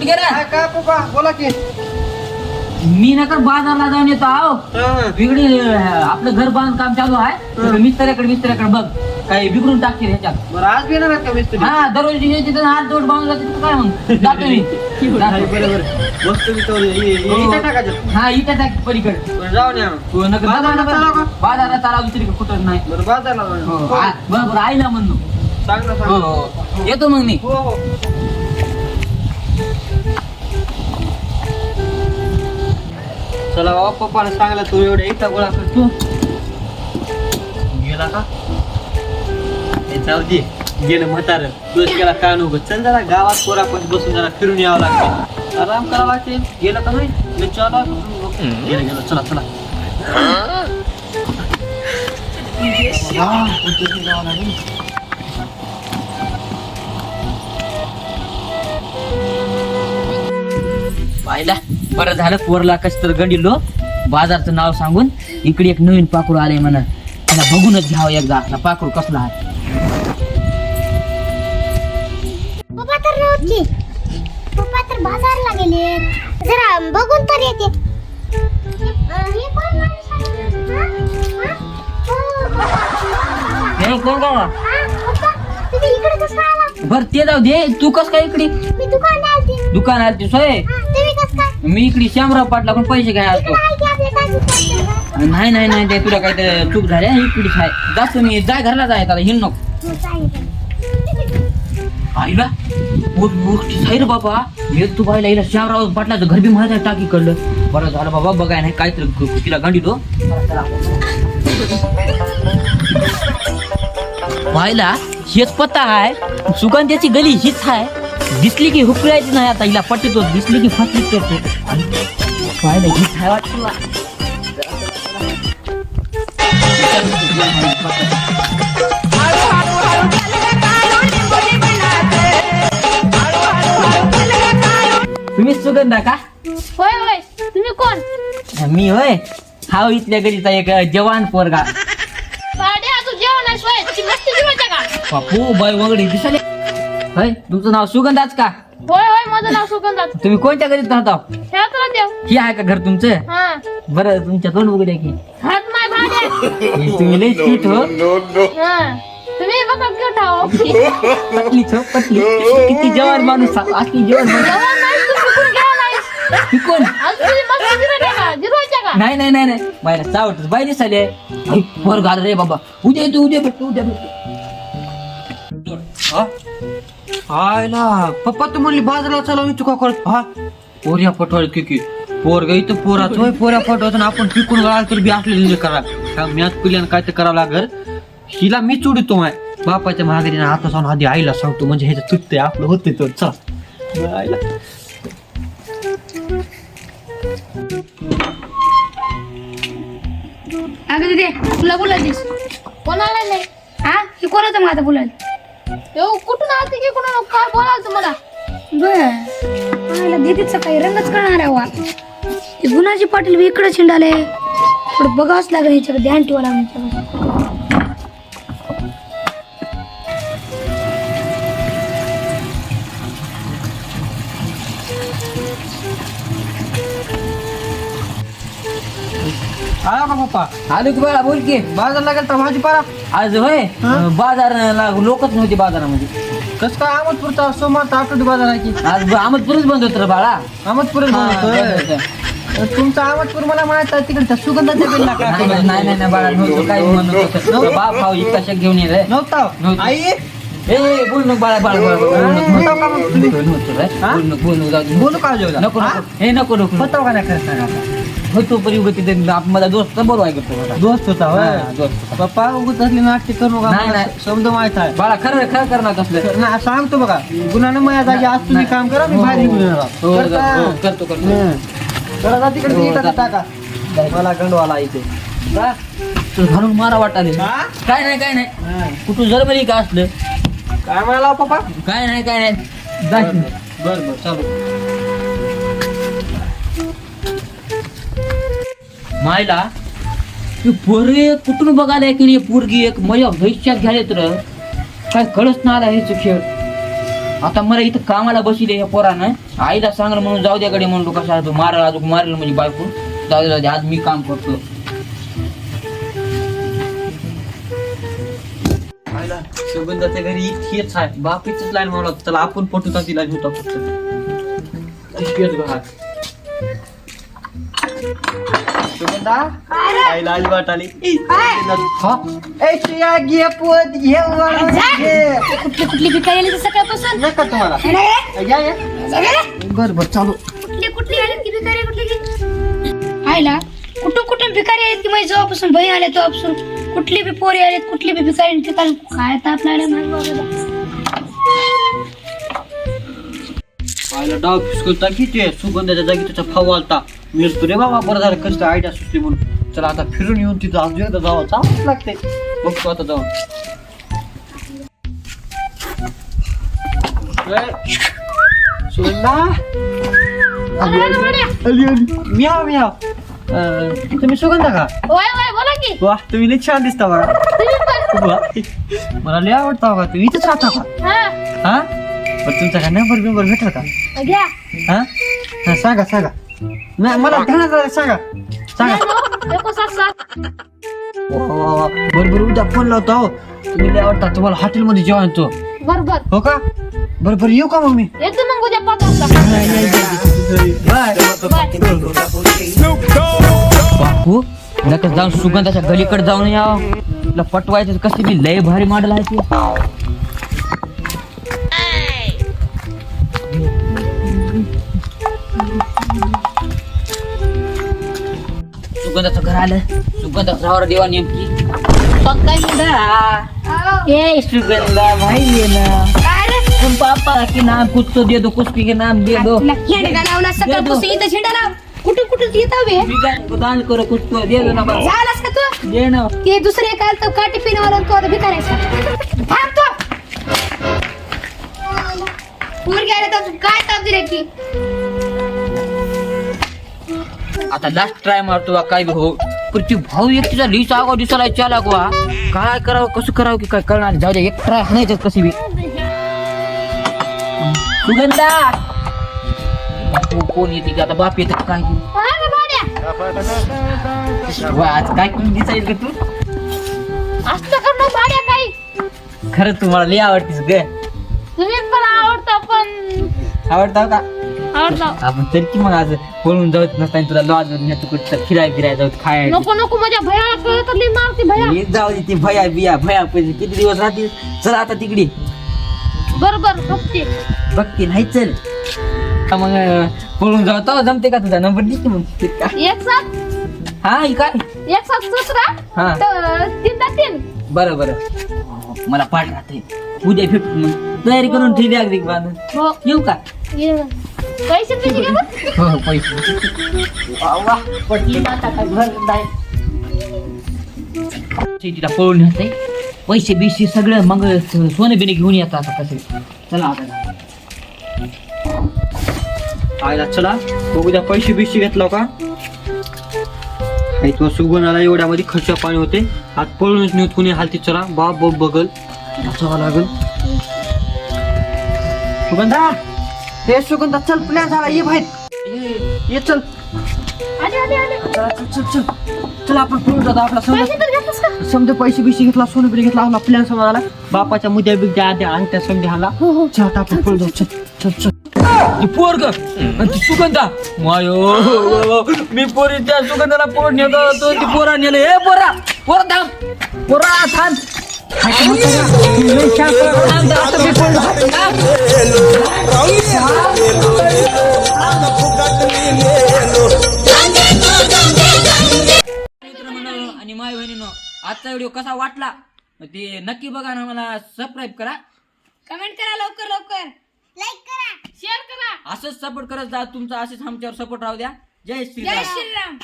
कुठे गेला काय काय पप्पा बोला की. मी नका बाजारला जाऊन येतो आहो हा. बिगडी अं, आपलं घर बांधकाम चालू आहे. तर मिस्त्र्याकडे मिस्त्र्याकडे बघ काही बिघडून टाकतील ह्याच्यात. बरं आज का मिस्त्री? हा दररोज यायची तर हात जोड बांधून जाते काय मग जातो मी. बरोबर वस्तू हे- हे- हे. इथं टाकायचं. हा इथं टाक पलीकडे. बरं, जाऊन या. तू नका बाजारला चालव दुसरी कुठं नाही. बरं बाजारला. हो, बरोबर आईला म्हणलो. सांग ना हो सांग ना. हो. येतो मग मी. हो हो. चला बाबा पप्पाने सांगलं तू एवढ्या इटा गोळा करतो गेला का हे जाऊ दे गेलं म्हातार तुझ गेला का नको चल जरा गावात पोरा पण बसून जरा फिरून यावं लागते आराम करावं लागते गेलं का नाही मी चला गेलं गेलं चला चला हा, कुठेतरी जावं लागेल. पाहिला बरं झालं पोरला कस तर गंडिलो बाजारचं नाव सांगून इकडे एक नवीन पाखरू आले म्हणा त्याला बघूनच घ्यावं एकदा आपला पाखरू कसला आहे पप्पा तर नव्हते पप्पा तर बाजारला गेले जरा बघून तर येते अं, हे कोण माणूस आहे? हा? हा? हो, पप्पा. हे कोण का हा, पप्पा, तुम्ही इकडे कसं आला? बर ते जाऊ दे तू कस काय इकडे मी दुकानात आलते. दुकान आलती सोय हा? मी इकडे श्यामराव पाटला पण पैसे घ्यायला असतो नाही नाही नाही ते तुला काय ते चूक झाली इकडे खाय जास्त मी जाय घरला जाय त्याला हिन नको. आईला मोठ साईर बाबा. हे तू पाहिला हिला श्यामराव पाटलाचं घर बी माहिती आहे टाकी कडलं बरं झालं बाबा बघाय नाही काय तर तिला गांडी तो पाहिला हेच पत्ता आहे सुगंधाची गली हीच आहे दिसली की हुकळायची नाही आता हिला पटतो दिसली की फसली करतो. पाहिलं. तुम्ही सुगंधा का? होय होय. तुम्ही कोण? मी होय. हा इथल्या गलीचा एक जवान पोरगा. भाड्या तू जेवण आहे सोय ती मस्ती जेवायच्या का बापू बाय वगैरे दिसले होय? तुमचं नाव सुगंधाच का? होय होय माझं नाव सुगंधात तुम्ही कोणत्या गलीत राहता देव ही आहे का घर तुमचं? हा. बरं तुमच्या दोन उघड्या की. हात माय भाड्या हे तुम्ही लई क्यूट हो. हा. तुम्ही ठाव छो पतली किती जवान माणूस असली जवान माणूस. नाही तू चुकून घ्या नाही. ही कोण? आज तुझी मस्ती जिरवायच्या का? जिरवायच्या का? नाही नाही नाही नाही. बाहेर चावट दिसाले पोर घाल रे बाबा. उद्या येतो उद्या भेटतो उद्या भेटतो. हा? आयला पप्पा तू म्हणली बाजारला चला मी चुका करत. हा? पोऱ्या पटवाळ की की. पोर गई तर पोराच होय पोऱ्या पटवायचं आपण पिकून गाळा तर बी असले करा. मी मॅच पिल्यानं काय तर करावं लागल. हिला मी चुडतो माय. बापाच्या महागारीने आता जाऊन आधी आईला सांगतो म्हणजे ह्याचं चुकते आपलं होते तर. चला. आईला. अगं दिदी तुला बोलायचीस. कोणाला नाही हा? हे कोणाचं माझं बोलायला? येऊ कुठून आलते की कुठून काय बोलायचं मला? बर. मला काही रंगच करणार आहे वा. ते गुणाजी पाटील बी इकडे छिंडाले थोडं बघावंच लागेल ह्याच्याकडे ध्यान ठेवा लागेल आला का पप्पा आलो की बाळा बोल की बाजार लागेल तर भाजीपाला आज होय हा? बाजारला लोकच नव्हते बाजारामध्ये कस काय अहमदपूरचा सोमवारचा आठवडी बाजार आहे की आज अहमदपूरच बंद होत रे बाळा हा, होतं. तुमचा अहमदपूर मला माहीत आहे तिकडच्या सुगंधाच्या बिल्ला नाही काय नाही नाही नाही बाळा नव्हतं काही म्हणत होतं बाप भाऊ इतका शक घेऊन ये रे नव्हता नव्हतं. आई ए बोल नको बाळा बाळा बाळा बोल नको. नव्हता का मग तुम्ही? बोल नको रे. हा? बोल नको बोल नको जाऊ दे. बोलू का जेवला नको नको हे नको नको होता का नाही खरं सांगा आता? होतो परी उगं तिथे आप- माझा दोस्त बरोबर आहे करतो मला. दोस्त होता हा, दोस्त पप्पा उगत असली नाटके करू नका नाही, मला नाही. शब्द माहीत आहे बाळा खरं खरं करणार कसलं ना सांगतो बघा गुन्हानं माझ्या जागी आज तुम्ही काम करा मी बाहेर निघून येणार. हो, करता? हो, करतो करतो हं. जरा जा तिकडे हो, जा. टाका मला गंडवाला इथे? तू घालून मारा वाटाले हा? काय नाही काय नाही हं. कुठून जर बरी का असलं काय म्हणाला पप्पा काय नाही काय नाही जा. बर बर चालू मायला ती पोरे कुठून बघायला की नाही पोरगी एक माझ्या भविष्यात घ्यायला तर? काय कळच ना आला हे खेळ? आता मला इथं कामाला बसले या पोरानं. आईला सांगलं म्हणून जाऊ द्याकडे म्हणतो कसा तू. मारल अजून मारल म्हणजे बायको. जाऊ दे आज मी काम करतो. सुगंधाच्या घरी इतकीच आहे. बापीच लाईन म्हणून चला आपण पटवता तिला घेतो फक्त. सुगंधा आली. आली हा? ए श्रेया घे पोत घे वर घे. कुठली कुठली भिकारी आली ती सकाळपासून? नका तुम्हाला? कुठली या या. बर बर चालू. कुठली आली ती भिकारी कुठली की आयला कुठून कुठून भिकारी आहेत की माझी जेव्हापासून? बहीण आले तेव्हापासून. कुठली बी पोरी आलेत कुठली बी भिकारी ठिकाण काय ताप लागला माझ्या बाबाला. डाव फिसकलता किती सुगंधाच्या जागी त्याचा फाव आलता मी रे बाबा बरं झालं कसं आयडिया सुचली म्हणून. चला आता फिरून येऊन तिथं अजून एकदा जावं. चांगलंच लागते बघतो आता जाऊन. म्याव म्याव. तुम्ही सुगंधा का? वय वय बोला की. वा तुम्ही लई छान दिसता बघा. तुम्ही पण वा, मला लय आवडता बघा तुम्ही इथंच राहता का? हा. हा? पण तुमचा का नंबर बिंबर भेटला का? घ्या. हा? हा, सांगा सांगा. नाही मला सांगा. सांगा. एको सात सात वा, वा, वा. बरं बरं उद्या फोन लावतो अहो तुम्ही लय तुम्हाला हॉटेलमध्ये जेवण आणतो बर बर. हो का? बरं बरं येऊ का मग मी? येतो मग उद्या पाच बापू नका जाऊन सुगंधाच्या गलीकडे जाऊन या तुला पटवायचं कशी बी लय भारी मॉडेल आहे ती. सुगंधाचं घर आलं. सुगंधाचं रावर देवा नेमकी. सुगंधा ए सुगंधा भाई ये ना. काय तुम पापा के नाम कुछ तो दे दो कुछ के नाम दे दो. कुठून कुठून येत हवे बिगाड़ दान करो कुछ तो दे दो ना बस झालास का तू? दे ना. ते दुसरे काय तर काठी पिण्यावाला तो आता भिकारायचा थांब तो. पोरगी आले तर काय ताप दिले की आता लास्ट ट्राय मारतो काय बी हो पण ती भाऊ एकटीचा लिहिचा आगाव दिसायला चाला गोवा काय करावं कसं करावं की काय कळणार जाऊ दे एक ट्राय हाणायचं कशी बी. सुगंधा! कोण येते की आता? बाप येते काय? हा वा, आज काय कोण दिसायला का तू? असं करणं भाड्या काही? खरंच तुम्हाला लय आवडतीस ग. तुम्ही पण आवडता पण आवडता का? आपण तरी की मग आज पळून जाऊत नसताना तुला लॉज नेतो कुठं फिराय फिराय जाऊ खायला नको नको माझ्या भयाला कळलं तर लई मारते भया. जाऊ दे ती भया बिया भया पैसे. किती दिवस राहतील? चला आता तिकडे. बर बर बघते. बघते नाही चल. हा, मग पळून जाऊ. तो जमते का तुझा? नंबर दे की मग. एक सात. हा हे काय एक सात दुसरा हा. तर तीन बरं बरं. मला पाठ राहते उद्या भेटू मग. तयारी करून ठेवी अगदी बांधून. हो. येऊ का? ये. पैसे पैसे घे बघ. हो पैसे. वा, वा, पटली आता काय घर नाही. तिला पळून येते पैसे बिशे सगळं मग सोने बिने घेऊन येतात आता कसे. चला आता. आयला चला बघ उद्या पैसे बिशे घेतला का? आई तो सुगंधाला एवढ्यामध्ये खर्च पाणी होते. आज पळूनच नेऊन कुणी हालती चला. बाप बाप बघल वाचावं लागल. सुगंधा! हे सुगंधा चल प्लॅन झाला ये बाहेर. ये, ये चल. आले आले आले. चला चल चल चल. चल आपण पळून जातो आपला समजा समजा पैसे बिशे घेतला सोनं बिने घेतला आपला प्लॅन समजा आला. बापाच्या मुद्द्या बिद्या आद्या अंगठ्या समजा आला. चल आता आपण पळून जाऊ. चल चल चल. पोरग. आणि ती सुगंधा. मायो मी पोरी त्या सुगंधाला पोर नेतो तो ती पोरा नेलं. ए पोरा पोरा थांब. पोरा. थांब. आजचा व्हिडिओ कसा वाटला? ते नक्की बघा ना मला सबस्क्राईब करा. कमेंट करा लवकर लवकर. लाईक करा. शेअर करा. असंच सपोर्ट करत जा. तुमचा असंच आमच्यावर सपोर्ट राहू द्या. जय जय श्रीराम श्रीराम.